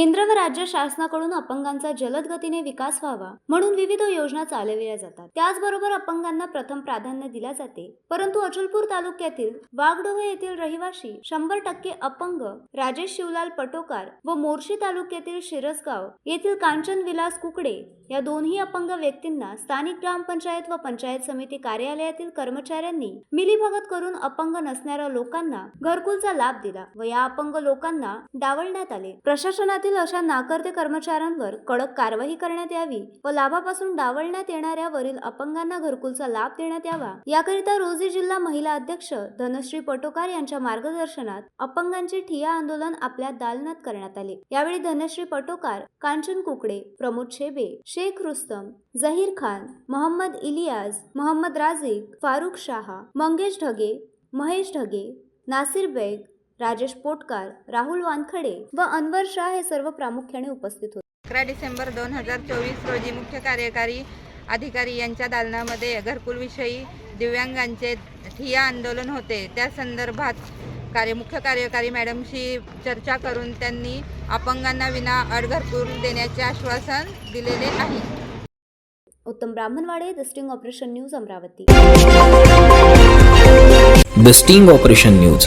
केंद्र व राज्य शासनाकडून अपंगांचा जलद गतीने विकास व्हावा म्हणून विविध योजना चालविल्या जातात. त्याचबरोबर अपंगांना प्रथम प्राधान्य दिल्या जाते. परंतु अचलपूर तालुक्यातील वाघडोहे येथील रहिवाशी शंभर टक्के अपंग राजेश शिवलाल पटोकार व मोर्शी तालुक्यातील शिरसगाव येथील कांचन विलास कुकडे या दोन्ही अपंग व्यक्तींना स्थानिक ग्रामपंचायत व पंचायत समिती कार्यालयातील कर्मचाऱ्यांनी मिलीभगत करून अपंग नसणाऱ्या लोकांना घरकुलचा लाभ दिला व या अपंग लोकांना डावलण्यात आले. प्रशासनातील अशा नाकर्ते कर्मचाऱ्यांवर कडक कारवाई करण्यात यावी व लाभापासून डावलण्यात येणाऱ्या वरील अपंगांना घरकुलचा लाभ देण्यात यावा. याकरिता रोजी जिल्हा महिला अध्यक्ष धनश्री पटोकार यांच्या मार्गदर्शनात अपंगांचे ठिया आंदोलन आपल्या दालनात करण्यात आले. यावेळी धनश्री पटोकार कांचन कुकडे प्रमोद शेबे शेख रुस्तम झहीर खान मोहम्मद इलियाज मोहम्मद राझिक फारुख शाह मंगेश ढगे महेश ढगे नासिर बेग राजेश पोटकार राहुल वानखडे व अनवर शाह हे सर्व प्रामुख्याने उपस्थित होते. अकरा डिसेंबर दोन हजार चोवीस रोजी मुख्य कार्यकारी अधिकारी यांच्या दालनामध्ये घरकुलविषयी दिव्यांगांचे ठिय्या आंदोलन होते. त्या संदर्भात कार्य मुख्य कार्यकारी मॅडमशी चर्चा करून त्यांनी अपंगांना विना अड घरकुल देण्याचे आश्वासन दिलेले आहे उत्तम Brahmanwade the sting operation news Amravati. The sting operation news.